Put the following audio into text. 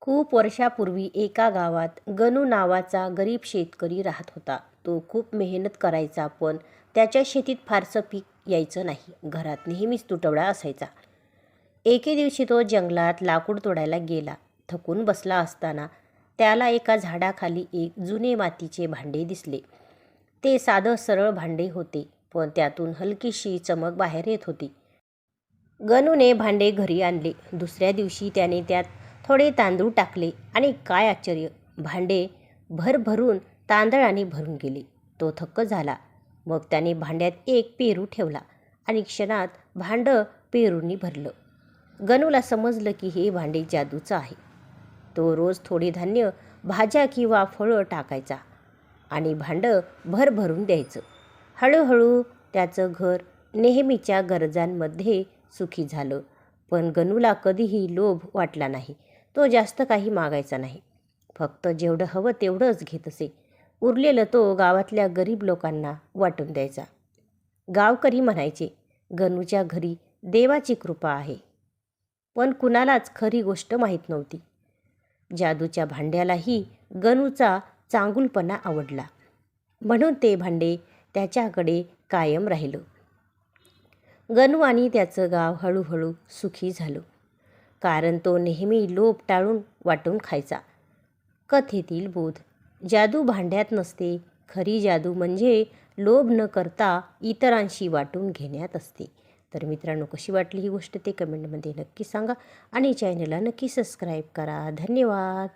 खूप वर्षापूर्वी एका गावात गणू नावाचा गरीब शेतकरी राहत होता. तो खूप मेहनत करायचा पण त्याच्या शेतीत फारसं पीक यायचं नाही. घरात नेहमीच तुटवडा असायचा. एके दिवशी तो जंगलात लाकूड तोडायला गेला. थकून बसला असताना त्याला एका झाडाखाली एक जुने मातीचे भांडे दिसले. ते साधं सरळ भांडे होते पण त्यातून हलकीशी चमक बाहेर येत होती. गणूने भांडे घरी आणले. दुसऱ्या दिवशी त्याने त्यात थोडे तांदूळ टाकले आणि काय आश्चर्य भांडे भरभरून तांदळाने भरून गेले. तो थक्क झाला. मग त्याने भांड्यात एक पेरू ठेवला आणि क्षणात भांडं पेरूंनी भरलं. गणूला समजलं की हे भांडे जादूचं आहे. तो रोज थोडे धान्य भाज्या किंवा फळं टाकायचा आणि भांडं भरभरून द्यायचं. हळूहळू त्याचं घर नेहमीच्या गरजांमध्ये सुखी झालं. पण गणूला कधीही लोभ वाटला नाही. तो जास्त काही मागायचा नाही. फक्त जेवढं हवं तेवढंच घेत असे. उरलेलं तो गावातल्या गरीब लोकांना वाटून द्यायचा. गावकरी म्हणायचे गणूच्या घरी देवाची कृपा आहे. पण कुणालाच खरी गोष्ट माहीत नव्हती. जादूच्या भांड्यालाही गणूचा चांगुलपणा आवडला. म्हणून ते भांडे त्याच्याकडे कायम राहिलं. गणू आणि त्याचं गाव हळूहळू सुखी झालं. कारण तो नेहमी लोभ टाळून वाटून खायचा. कथेतील बोध. जादू भांड्यात नसते. खरी जादू म्हणजे लोभ न करता इतरांशी वाटून घेण्यात असते. तर मित्रांनो कशी वाटली ही गोष्ट ते कमेंटमध्ये नक्की सांगा आणि चॅनलला नक्की सबस्क्राईब करा. धन्यवाद.